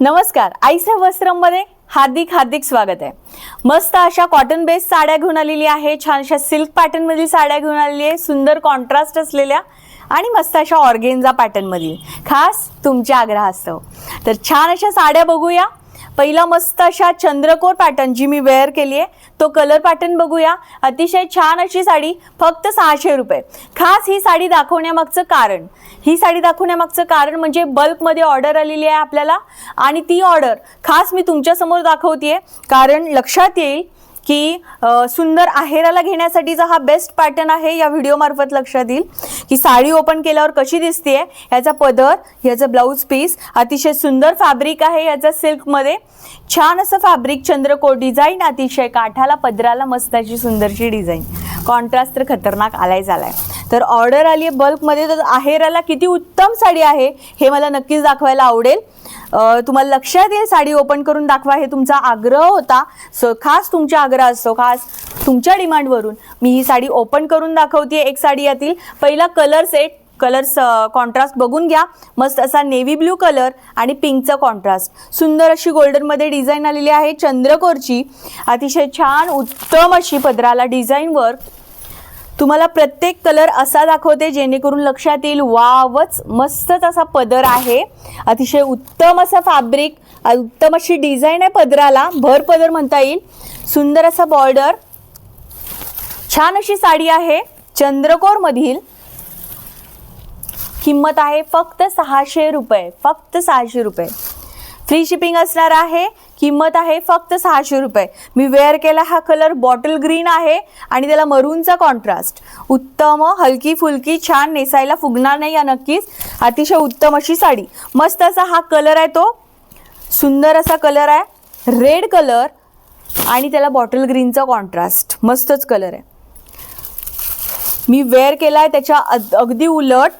नमस्कार आईसे वस्त्रमध्ये हार्दिक हार्दिक स्वागत आहे. मस्त अशा कॉटन बेस साड्या घेऊन आलेली आहे छान अशा सिल्क पॅटर्नमधील साड्या घेऊन आलेली आहे सुंदर कॉन्ट्रास्ट असलेल्या आणि मस्त अशा ऑर्गेन्झा पॅटर्नमधील खास तुमच्या आग्रहास्तव. तर छान अशा साड्या बघूया. पहिला मस्त अशा चंद्रकोर पॅटर्न जी मी वेअर केली आहे. तो कलर पॅटर्न बघूया. अतिशय छान अशी साडी फक्त सहाशे रुपये. खास ही साडी दाखवण्यामागचं कारण. ही साडी दाखवण्यामागचं कारण म्हणजे बल्कमध्ये ऑर्डर आलेली आहे आपल्याला. आणि ती ऑर्डर खास मी तुमच्यासमोर दाखवते कारण लक्षात येईल की सुंदर आहेराला घेण्यासाठीचा हा बेस्ट पॅटर्न आहे या व्हिडिओ मार्फत लक्षात येईल. की साडी ओपन केल्यावर कशी दिसते याचा पदर ह्याचा ब्लाऊज पीस अतिशय सुंदर फॅब्रिक आहे याचं सिल्कमध्ये छान असं फॅब्रिक चंद्रकोर डिझाईन अतिशय काठाला पदराला मस्त अशी सुंदरशी डिझाईन कॉन्ट्रास्ट तर खतरनाक आलाय झालाय. तर ऑर्डर आली आहे बल्कमध्ये तर आहेराला किती उत्तम साडी आहे हे मला नक्कीच दाखवायला आवडेल. तुम्हाला लक्षात येईल साडी ओपन करून दाखवा हे तुमचा आग्रह होता. सो खास तुमचा आग्रह असतो खास तुमच्या डिमांडवरून मी ही साडी ओपन करून दाखवते एक साडी यातील. पहिला कलर सेट कलर्स कॉन्ट्रास्ट बघून घ्या. मस्त असा नेव्ही ब्ल्यू कलर आणि पिंकचा कॉन्ट्रास्ट सुंदर अशी गोल्डनमध्ये डिझाईन आलेली आहे चंद्रकोरची. अतिशय छान उत्तम अशी पदराला डिझाईनवर तुम्हाला प्रत्येक कलर असा दाखवते जेणेकरून लक्षात येईल वावच मस्तच असा पदर आहे. अतिशय उत्तम असा फॅब्रिक उत्तम अशी डिझाईन आहे पदराला. भर पदर म्हणता येईल. सुंदर असा बॉर्डर छान अशी साडी आहे चंद्रकोरमधील. किंमत आहे फक्त सहाशे रुपये फक्त सहाशे रुपये. फ्री शिपिंग असणार आहे किंमत आहे फक्त सहाशे रुपये. मी वेअर केला हा कलर बॉटल ग्रीन आहे आणि त्याला मरूनचा कॉन्ट्रास्ट उत्तम हलकी फुलकी छान नेसायला फुगणार नाही या नक्कीच. अतिशय उत्तम अशी साडी. मस्त असा हा कलर आहे तो. सुंदर असा कलर आहे. रेड कलर आणि त्याला बॉटल ग्रीनचा कॉन्ट्रास्ट मस्तच कलर आहे. मी वेअर केला आहे त्याच्या अग- अगदी उलट.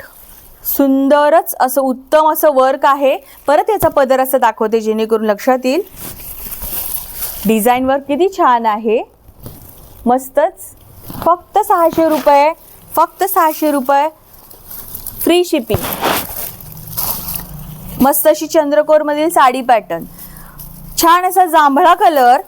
सुंदरच असं उत्तम असं वर्क आहे. परत याचा पदर असं दाखवते जेणेकरून लक्षात येईल. डिझाईन वर्क किती छान आहे. मस्तच. फक्त सहाशे रुपये. फक्त सहाशे रुपये. फ्री शिपिंग मस्त अशी चंद्रकोरमधील साडी पॅटर्न छान असा जांभळा कलर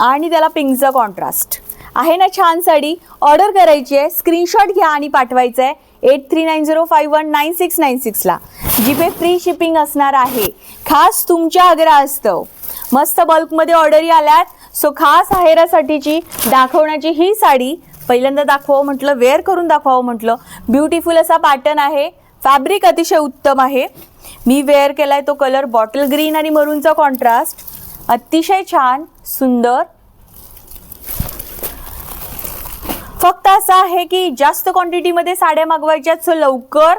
आणि त्याला पिंकचा कॉन्ट्रास्ट आहे ना छान साडी ऑर्डर करायची आहे. स्क्रीनशॉट घ्या आणि पाठवायचं आहे. Eight three nine zero five one nine six nine सिक्सला GPay free shipping असणार आहे. खास तुमच्या आग्रह असतं. मस्त बल्कमध्ये ऑर्डरी आल्यात. सो खास आहेरासाठीची दाखवण्याची ही साडी पहिल्यांदा दाखवावं म्हटलं वेअर करून दाखवावं म्हटलं. ब्युटिफुल असा पॅटर्न आहे. फॅब्रिक अतिशय उत्तम आहे. मी वेअर केलाय तो कलर बॉटल ग्रीन आणि मरूनचा कॉन्ट्रास्ट अतिशय छान सुंदर. फक्त असं आहे की जास्त क्वांटिटीमध्ये साड्या मागवायच्या सो लवकर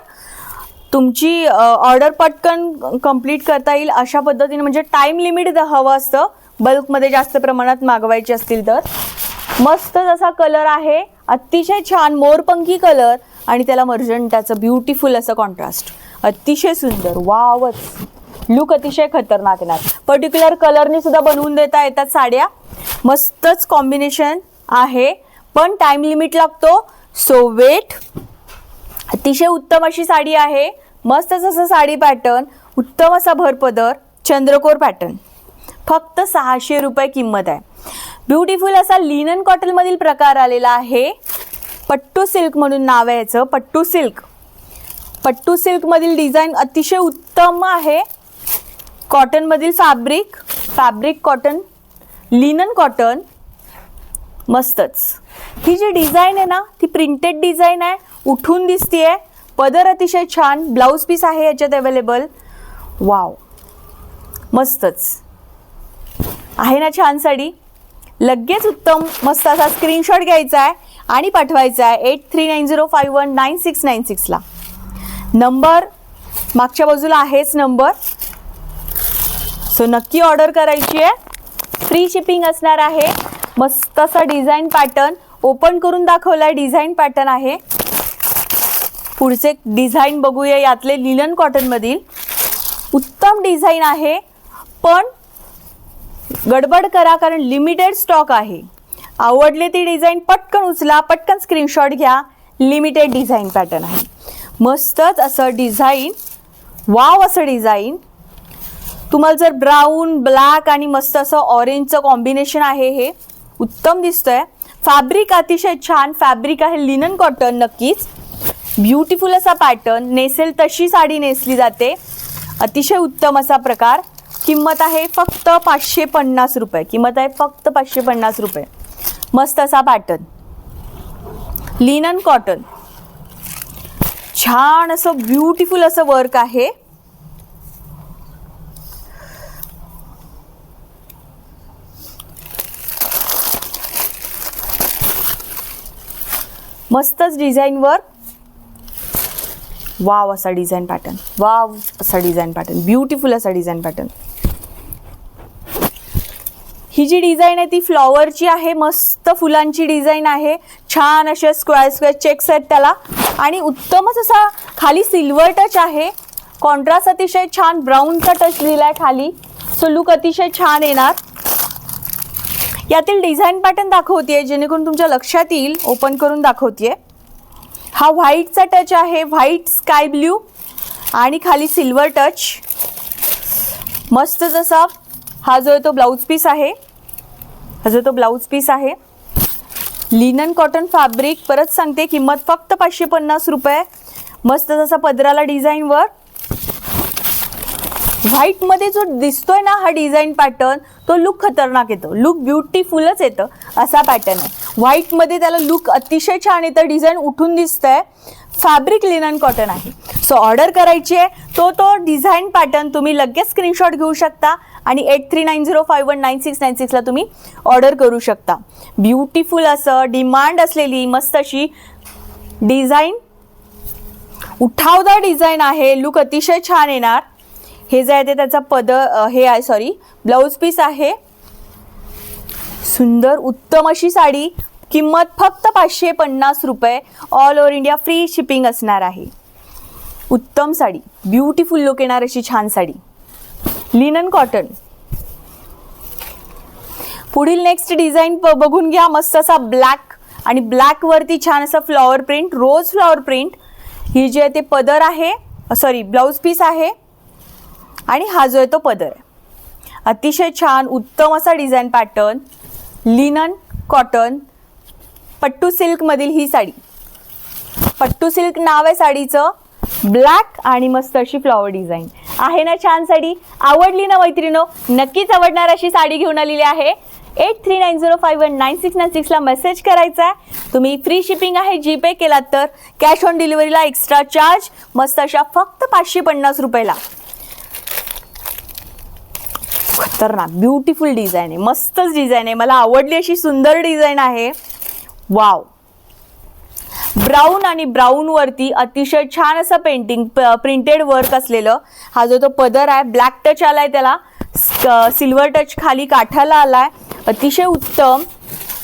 तुमची ऑर्डर पटकन कंप्लीट करता येईल अशा पद्धतीने. म्हणजे टाईम लिमिट हवं असतं. बल्कमध्ये जास्त प्रमाणात मागवायचे असतील तर. मस्त जसा कलर आहे अतिशय छान मोरपंखी कलर आणि त्याला मर्जंटाचं ब्युटिफुल असं कॉन्ट्रास्ट अतिशय सुंदर वावच. लुक अतिशय खतरनाक येणार. पर्टिक्युलर कलरने सुद्धा बनवून देता येतात साड्या. मस्तच कॉम्बिनेशन आहे. पण टाइम लिमिट लागतो. सो वेट अतिशय उत्तम अशी साडी आहे. मस्तच असं साडी पॅटर्न उत्तम असा भरपदर चंद्रकोर पॅटर्न फक्त सहाशे रुपये किंमत आहे. ब्युटिफुल असा लिनन कॉटनमधील प्रकार आलेला आहे. पट्टू सिल्क म्हणून नाव आहे याचं पट्टू सिल्क पट्टू सिल्कमधील डिझाईन अतिशय उत्तम आहे. कॉटनमधील fabric fabric cotton linen cotton मस्तच. ही जी डिझाईन आहे ना ती प्रिंटेड डिझाईन आहे उठून दिसतीये. पदर अतिशय छान ब्लाऊज पीस आहे याच्यात अवेलेबल वाव मस्तच. आहे ना छान साडी. लगेच उत्तम मस्त असा स्क्रीनशॉट घ्यायचा आहे आणि पाठवायचा आहे eight three nine zero five one nine six nine सिक्सला number मागच्या बाजूला आहेच नंबर सो नक्की ऑर्डर करायची आहे. फ्री शिपिंग असणार आहे. मस्त असा डिझाईन पॅटर्न ओपन करून दाखवलाय डिझाईन पॅटर्न आहे. पुढचे डिझाईन बघूया यातले लिलन कॉटनमधील उत्तम डिझाईन आहे. पण गडबड करा कारण लिमिटेड स्टॉक आहे. आवडली ती डिझाईन पटकन उचला पटकन स्क्रीनशॉट घ्या. लिमिटेड डिझाईन पॅटर्न आहे. मस्तच असं डिझाईन वाव असं डिझाईन तुम्हाला जर ब्राऊन ब्लॅक आणि मस्त असं ऑरेंजचं कॉम्बिनेशन आहे हे उत्तम दिसतंय. फॅब्रिक अतिशय छान फॅब्रिक आहे लिनन कॉटन नक्कीच. ब्युटिफुल असा पॅटर्न नेसेल तशी साडी नेसली जाते. अतिशय उत्तम असा प्रकार. किंमत आहे फक्त पाचशे पन्नास रुपये. किंमत आहे फक्त पाचशे पन्नास रुपये. मस्त असा पॅटर्न लिनन कॉटन छान असं ब्युटिफुल असं वर्क आहे. मस्तच डिझाईनवर. वाव असा डिझाईन पॅटर्न वाव असा डिझाईन पॅटर्न ब्युटिफुल असा डिझाईन पॅटर्न ही जी डिझाईन आहे ती फ्लॉवरची आहे मस्त फुलांची डिझाईन आहे. छान असे स्क्वेअर स्क्वेअर चेक्स आहेत त्याला. आणि उत्तमच असा खाली सिल्वर टच आहे. कॉन्ट्रास्ट अतिशय छान ब्राऊनचा टच दिला आहे खाली. सो लुक अतिशय छान येणार. यातील डिझाईन पॅटर्न दाखवते जेणेकरून तुमच्या लक्षात येईल ओपन करून दाखवते हा व्हाईटचा टच आहे व्हाईट स्काय ब्ल्यू आणि खाली सिल्वर टच मस्त जसा हा जो आहे तो ब्लाऊज पीस आहे. हा जो तो ब्लाऊज पीस आहे. लिनन कॉटन फॅब्रिक परत सांगते किंमत फक्त पाचशे पन्नास रुपये. मस्त जसा पदराला डिझाईनवर व्हाईटमध्ये जो दिसतोय ना हा डिझाईन पॅटर्न तो लुक खतरनाक येतो. लुक ब्युटिफुलच येतं असा पॅटर्न आहे. व्हाईटमध्ये त्याला लुक अतिशय छान येतं. डिझाईन उठून दिसतंय. फॅब्रिक लिनन कॉटन आहे. सो ऑर्डर करायची आहे. तो तो डिझाईन पॅटर्न तुम्ही लगेच स्क्रीनशॉट घेऊ शकता आणि eight three nine zero five one nine six nine सिक्सला तुम्ही ऑर्डर करू शकता. ब्युटिफुल असं डिमांड असलेली मस्त अशी डिझाईन उठावदार डिझाईन आहे. लुक अतिशय छान येणार. हे जे आहे ते त्याचा पद हे आहे सॉरी ब्लाऊज पीस आहे. सुंदर उत्तम अशी साडी. किंमत फक्त पाचशे पन्नास रुपये. All over India free shipping असणार आहे. उत्तम साडी. ब्युटिफुल लुक येणार अशी छान साडी. लिनन कॉटन पुढील नेक्स्ट डिझाईन बघून घ्या. मस्त असा ब्लॅक आणि ब्लॅकवरती छान असा flower print rose flower print ही जी आहे ते पदर आहे सॉरी ब्लाऊज पीस आहे. आणि हा जो आहे तो पदर आहे. अतिशय छान उत्तम असा design pattern linen cotton pattu सिल्कमधील ही साडी. पट्टू सिल्क नाव आहे साडीचं ब्लॅक आणि मस्त अशी फ्लॉवर डिझाईन आहे ना छान साडी? आवडली ना मैत्रिणो? नक्कीच आवडणार अशी साडी घेऊन आलेली आहे. Eight three nine zero five one nine six nine सिक्सला message करायचा आहे. तुम्ही फ्री शिपिंग आहे जीपे केलात तर कॅश ऑन डिलिव्हरीला एक्स्ट्रा चार्ज मस्त अशा फक्त पाचशे पन्नास रुपयाला. खतरनाक ब्युटिफुल डिझाईन आहे मस्तच डिझाईन आहे. मला आवडली अशी सुंदर डिझाईन आहे. वाव ब्राऊन आणि ब्राऊनवरती अतिशय छान असं पेंटिंग प्रिंटेड वर्क असलेलं. हा जो तो पदर आहे ब्लॅक टच आलाय त्याला. सिल्वर टच खाली काठाला आलाय. अतिशय उत्तम.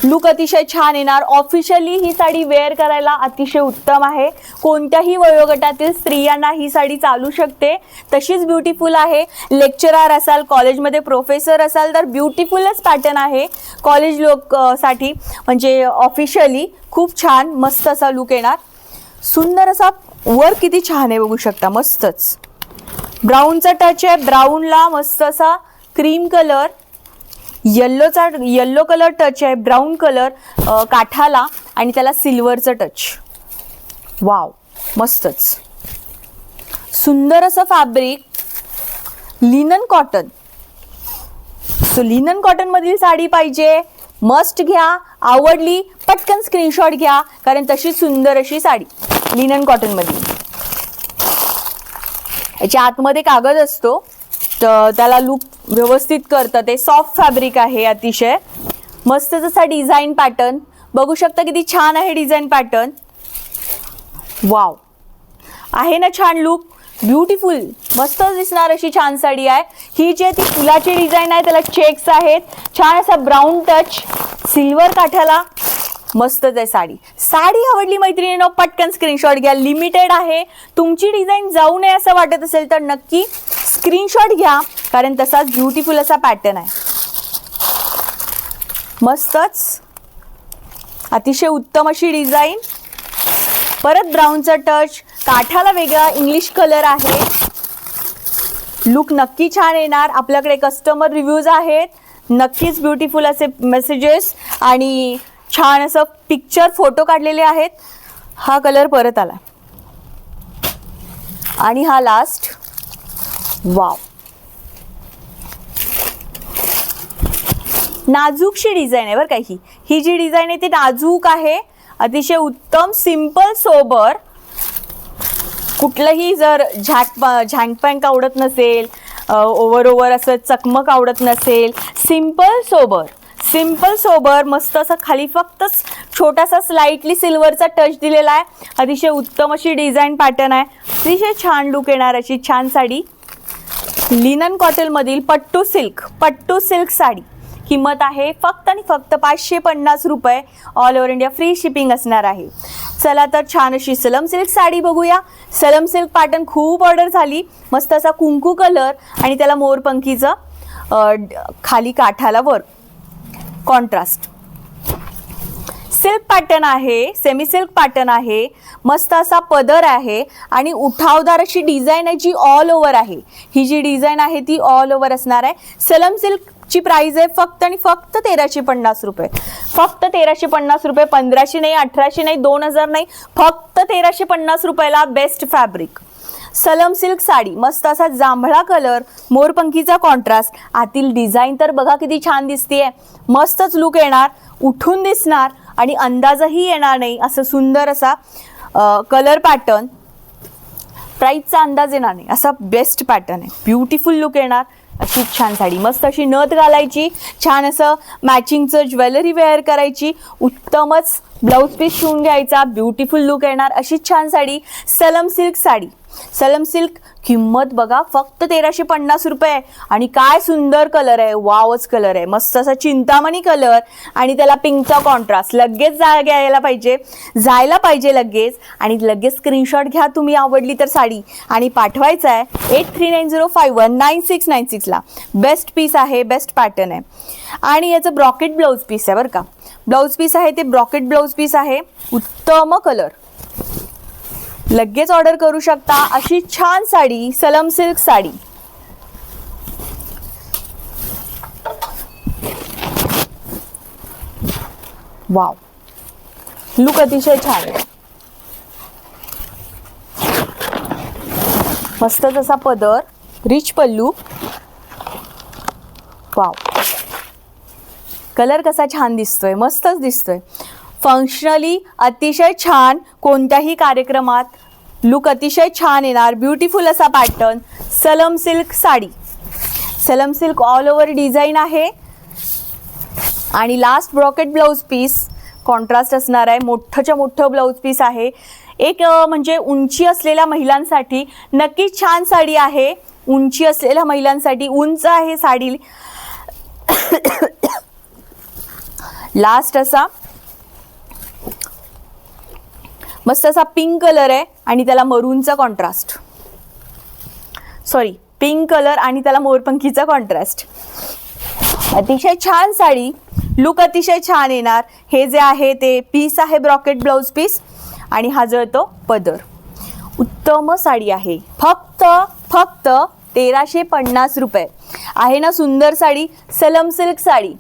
लुक अतिशय छान येणार. ऑफिशियली ही साडी वेअर करायला अतिशय उत्तम आहे. कोणत्याही वयोगटातील स्त्रियांना ही साडी चालू शकते. तशीच ब्युटिफुल आहे. लेक्चरर असाल कॉलेजमध्ये प्रोफेसर असाल तर ब्युटिफुलच पॅटर्न आहे. कॉलेज लोक साठी म्हणजे ऑफिशियली खूप छान मस्त असा लुक येणार. सुंदर असा वर किती छान आहे बघू शकता मस्तच. ब्राऊनचा टच आहे ब्राऊनला मस्त असा क्रीम कलर येल्लोचा येल्लो कलर टच आहे ब्राऊन कलर काठाला आणि त्याला सिल्वरचं टच वाव मस्तच. सुंदर असं fabric linen cotton so linen कॉटनमधील sari पाहिजे. मस्ट घ्या आवडली पटकन स्क्रीनशॉट घ्या कारण तशी सुंदर अशी साडी लिनन कॉटनमधील याच्या आतमध्ये कागद असतो. त्याला लूप व्यवस्थित करतं. ते सॉफ्ट फॅब्रिक आहे अतिशय. मस्त जसा डिझाईन पॅटर्न बघू शकता किती छान आहे डिझाईन पॅटर्न वाव आहे ना छान लुक ब्युटिफुल मस्त दिसणार अशी छान साडी आहे. ही जी आहे ती फुलाची डिझाईन आहे. त्याला चेक्स आहेत. छान असा ब्राऊन टच सिल्वर काठाला. मस्तच आहे साडी. साडी आवडली मैत्रिणीनं पटकन स्क्रीनशॉट घ्या. लिमिटेड आहे. तुमची डिझाईन जाऊ नये असं वाटत असेल तर नक्की स्क्रीनशॉट घ्या कारण तसाच ब्युटिफुल असा पॅटर्न आहे. मस्तच. अतिशय उत्तम अशी डिझाईन परत ब्राऊनचा टच काठाला वेगळा इंग्लिश कलर आहे. लुक नक्की छान येणार. आपल्याकडे कस्टमर रिव्ह्यूज आहेत. नक्कीच ब्युटिफुल असे मेसेजेस आणि छान असं पिक्चर फोटो काढलेले आहेत. हा कलर परत आला. आणि हा लास्ट वाव. नाजूकशी डिझाईन आहे बरं का ही. ही जी डिझाईन आहे ती नाजूक आहे. अतिशय उत्तम सिंपल सोबर कुठलंही जर झॅक झँकपँक आवडत नसेल ओव्हर ओव्हर असं चकमक आवडत नसेल सिंपल सोबर सिंपल सोबर मस्त असं खाली फक्त छोटासा स्लाइटली सिल्वरचा टच दिलेला आहे. अतिशय उत्तम अशी डिझाईन पॅटर्न आहे. अतिशय छान लुक येणार अशी छान साडी. लिनन कॉटनमधील पट्टू सिल्क पट्टू सिल्क साडी. किंमत आहे फक्त आणि फक्त पाचशे पन्नास रुपये. All over India free shipping असणार आहे. चला तर छान अशी सलम सिल्क साडी बघूया. सलम सिल्क पॅटर्न खूप ऑर्डर झाली. मस्त असा कुंकू कलर आणि त्याला मोरपंखीचं खाली काठाला वर कॉन्ट्रास्ट सिल्क पॅटर्न आहे सेमी सिल्क पॅटर्न आहे मस्त असा पदर आहे आणि उठावदार अशी डिझाईन आहे जी ऑल ओव्हर आहे. ही जी डिझाईन आहे ती ऑल ओव्हर असणार आहे. सलम सिल्कची प्राइस आहे फक्त आणि फक्त तेराशे पन्नास रुपये. फक्त तेराशे पन्नास रुपये पंधराशे नाही अठराशे नाही दोन हजार नाही फक्त तेराशे पन्नास रुपयाला बेस्ट फॅब्रिक सलम सिल्क साडी मस्त असा जांभळा कलर मोरपंखीचा कॉन्ट्रास्ट आतील डिझाईन तर बघा किती छान दिसतीये. मस्तच लुक येणार उठून दिसणार आणि अंदाजही येणार नाही असं सुंदर असा कलर पॅटर्न प्राईजचा अंदाज येणार नाही. असा बेस्ट पॅटर्न आहे. ब्युटिफुल लुक येणार. खूप छान साडी. मस्त अशी नथ घालायची. छान असं मॅचिंगचं ज्वेलरी वेअर करायची. उत्तमच ब्लाऊज पीस शिवून घ्यायचा. ब्युटिफुल लुक येणार. अशी छान साडी. सलम सिल्क साडी. सलम सिल्क किंमत बघा फक्त तेराशे पन्नास रुपये आणि काय सुंदर कलर आहे. वावच कलर आहे. मस्त असा चिंतामणी कलर आणि त्याला पिंकचा कॉन्ट्रास्ट लगेच जा घ्यायला पाहिजे. जायला पाहिजे लगेच. आणि लगेच स्क्रीनशॉट घ्या तुम्ही आवडली तर साडी. आणि पाठवायचं आहे eight three nine zero five one nine six nine सिक्सला best piece आहे बेस्ट पॅटर्न आहे. आणि याचं ब्रॉकेट ब्लाऊज पीस आहे बरं का. ब्लाऊज पीस आहे ते ब्रॉकेट ब्लाऊज पीस आहे. उत्तम कलर लगेच ऑर्डर करू शकता अशी छान साडी सलम सिल्क साडी. वाव. लुक अतिशय छान आहे. जसा पदर रिच पल्लू. वाव. कलर कसा छान दिसतोय मस्तच दिसतोय. फंक्शनली अतिशय छान कोणत्याही कार्यक्रमात लुक अतिशय छान येणार. ब्युटिफुल असा पॅटर्न सलम सिल्क साडी. सलम सिल्क ऑल ओव्हर डिझाईन आहे. आणि last brocade blouse piece contrast असणार आहे. मोठंच्या मोठं ब्लाऊज पीस आहे. एक म्हणजे उंची असलेल्या महिलांसाठी नक्कीच छान साडी आहे. उंची असलेल्या महिलांसाठी उंच आहे साडी. लास्ट असा मस्त असा पिंक कलर आहे आणि त्याला मरूनचा कॉन्ट्रास्ट सॉरी पिंक कलर आणि त्याला मोरपंखीचा कॉन्ट्रास्ट अतिशय छान साडी. लुक अतिशय छान येणार. हे जे आहे ते पीस आहे ब्रॉकेट ब्लाऊज पीस आणि हा जळतो पदर. उत्तम साडी आहे. फक्त फक्त तेराशे पन्नास रुपये. आहे ना सुंदर साडी सलम सिल्क साडी.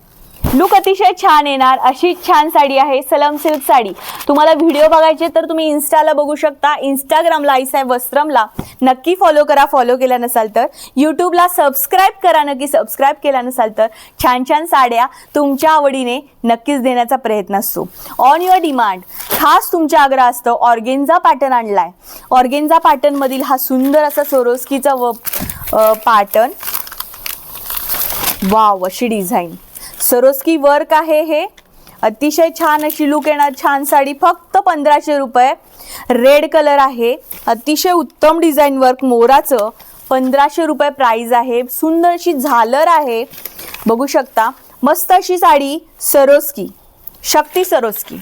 लुक अतिशय छान येणार अशी छान साडी आहे सलम सिल्क साडी. तुम्हाला व्हिडिओ बघायचे तर तुम्ही इन्स्टाला बघू शकता इंस्टाग्रामला आईसाहेब वस्त्रमला. नक्की फॉलो करा फॉलो केला नसाल तर. यूट्यूबला सबस्क्राईब करा नक्की सबस्क्राईब केला नसाल तर. छान छान साड्या तुमच्या आवडीने नक्कीच देण्याचा प्रयत्न असतो. ऑन युअर डिमांड खास तुमच्या आग्रह असतं ऑर्गेन्झा पॅटर्न आणलाय. ऑर्गेन्झा पॅटर्नमधील हा सुंदर असा सोरोस्कीचा व पॅटर्न वाव अशी डिझाईन सरोस्की वर्क आहे हे. अतिशय छान अशी लुक येणार. छान साडी. फक्त पंधराशे रुपये. रेड कलर आहे. अतिशय उत्तम डिझाईन वर्क मोराचं पंधराशे रुपये प्राईज आहे. सुंदर अशी झालर आहे. बघू शकता. मस्त अशी साडी सरोस्की. शक्ती सरोस्की.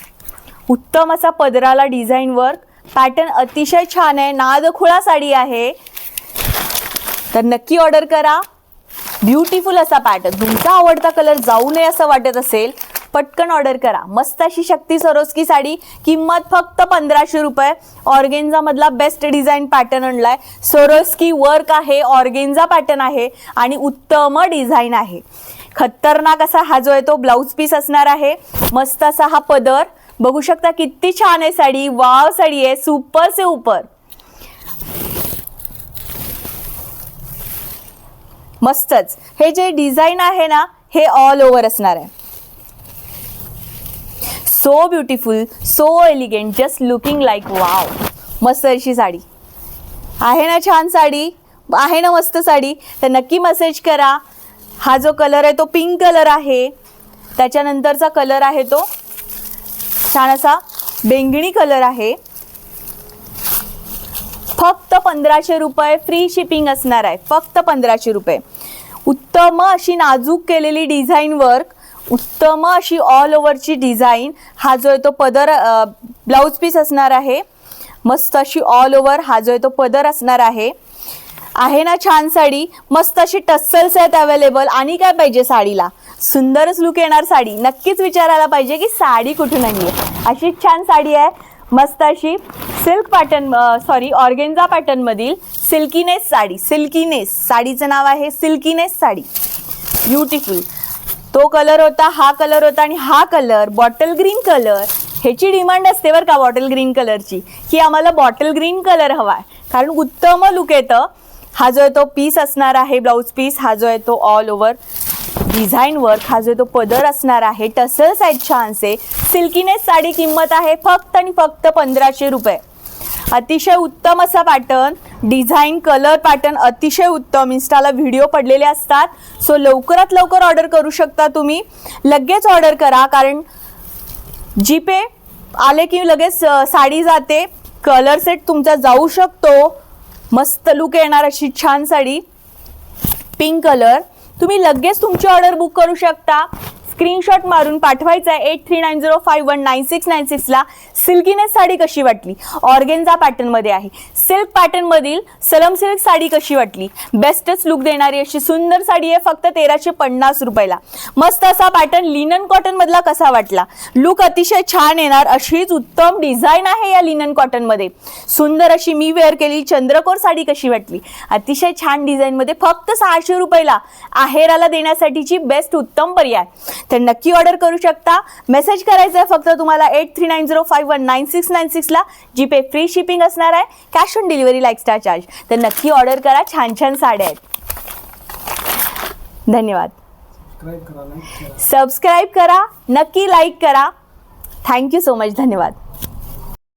उत्तम असा पदराला डिझाईन वर्क पॅटर्न अतिशय छान आहे. नादखुळा साडी आहे. तर नक्की ऑर्डर करा. ब्युटिफुल असा पॅटर्न तुमचा आवडता कलर जाऊ नये असं वाटत असेल पटकन ऑर्डर करा. मस्त अशी शक्ती सरोस्की साडी किंमत फक्त पंधराशे रुपये. ऑर्गेन्झा मधला बेस्ट डिझाईन पॅटर्न आणलाय. सरोस्की वर्क आहे ऑर्गेन्झा पॅटर्न आहे आणि उत्तम डिझाईन आहे. खतरनाक असा हा जो आहे तो ब्लाऊज पीस असणार आहे. मस्त असा हा पदर. बघू शकता किती छान आहे साडी. वाव साडी आहे. सुपर से उपर मस्तच. हे जे डिझाईन आहे ना हे ऑल ओव्हर असणार आहे. So beautiful so elegant just looking like wow मस्त अशी साडी. आहे ना छान साडी? आहे ना मस्त साडी? तर नक्की मेसेज करा. हा जो कलर आहे तो पिंक कलर आहे. त्याच्यानंतरचा कलर आहे तो छान असा बेंगणी कलर आहे. फक्त पंधराशे रुपये फ्री शिपिंग असणार आहे. फक्त पंधराशे रुपये. उत्तम अशी नाजूक केलेली डिझाईन वर्क उत्तम अशी ऑल ओव्हरची डिझाईन हा जो आहे तो पदर ब्लाऊज पीस असणार आहे. मस्त अशी ऑल ओव्हर हा जो आहे तो पदर असणार आहे. आहे ना छान साडी मस्त अशी टस्सल्स आहेत अवेलेबल आणि काय पाहिजे साडीला? सुंदरच लुक येणार साडी. नक्कीच विचारायला पाहिजे की साडी कुठून आली आहे अशी छान साडी आहे. मस्त अशी silk pattern sorry organza pattern मधील सिल्कीनेस साडी. सिल्कीनेस. साडीचं नाव आहे सिल्कीनेस साडी. ब्युटिफुल तो कलर होता हा कलर होता आणि हा कलर बॉटल ग्रीन कलर ह्याची डिमांड असते बरं का बॉटल ग्रीन कलरची की आम्हाला बॉटल ग्रीन कलर हवा आहे कारण उत्तम लुक येतं. हा जो आहे तो पीस असणार आहे ब्लाऊज पीस हा जो आहे तो ऑल ओव्हर डिझाईन वर्क हा जो तो पदर असणार आहे. टसल्स आहेत छानसे सिल्कीनेस साडी किंमत आहे फक्त आणि फक्त पंधराशे रुपये. अतिशय उत्तम असा पॅटर्न डिझाईन कलर पॅटर्न अतिशय उत्तम. इन्स्टाला व्हिडिओ पडलेले असतात. सो लवकरात लवकर ऑर्डर करू शकता तुम्ही. लगेच ऑर्डर करा कारण जीपे आले की लगेच साडी जाते. कलर सेट तुमचा जाऊ शकतो. मस्त लुक येणार अशी छान साडी. पिंक कलर तुम्ही लगेच तुमची ऑर्डर बुक करू शकता. स्क्रीनशॉट मारून पाठवायचा आहे. Eight three nine zero five one nine six nine सिक्सला silkiness sari कशी वाटली? ऑर्गेन्झा पॅटर्नमध्ये आहे. सिल्क पॅटर्नमधील सलम सिल्क साडी कशी वाटली? बेस्टच लुक देणारी अशी सुंदर साडी आहे फक्त तेराशे पन्नास रुपयाला. मस्त असा पॅटर्न लिनन कॉटनमधला कसा वाटला? लुक अतिशय छान येणार अशीच उत्तम डिझाईन आहे या लिनन कॉटनमध्ये सुंदर अशी मी वेअर केली चंद्रकोर साडी कशी वाटली? अतिशय छान डिझाईनमध्ये फक्त सहाशे रुपयाला आहेराला देण्यासाठीची बेस्ट उत्तम पर्याय. तर नक्की ऑर्डर करू शकता. मेसेज करायचा आहे फक्त तुम्हाला eight three nine zero five one nine six nine सिक्सला GPay free shipping असणार आहे. कॅश ऑन डिलिव्हरीला एक्स्ट्रा चार्ज तर नक्की ऑर्डर करा. छान छान साड्या आहेत. धन्यवाद. सबस्क्राईब करा नक्की लाईक करा. थँक्यू सो मच धन्यवाद.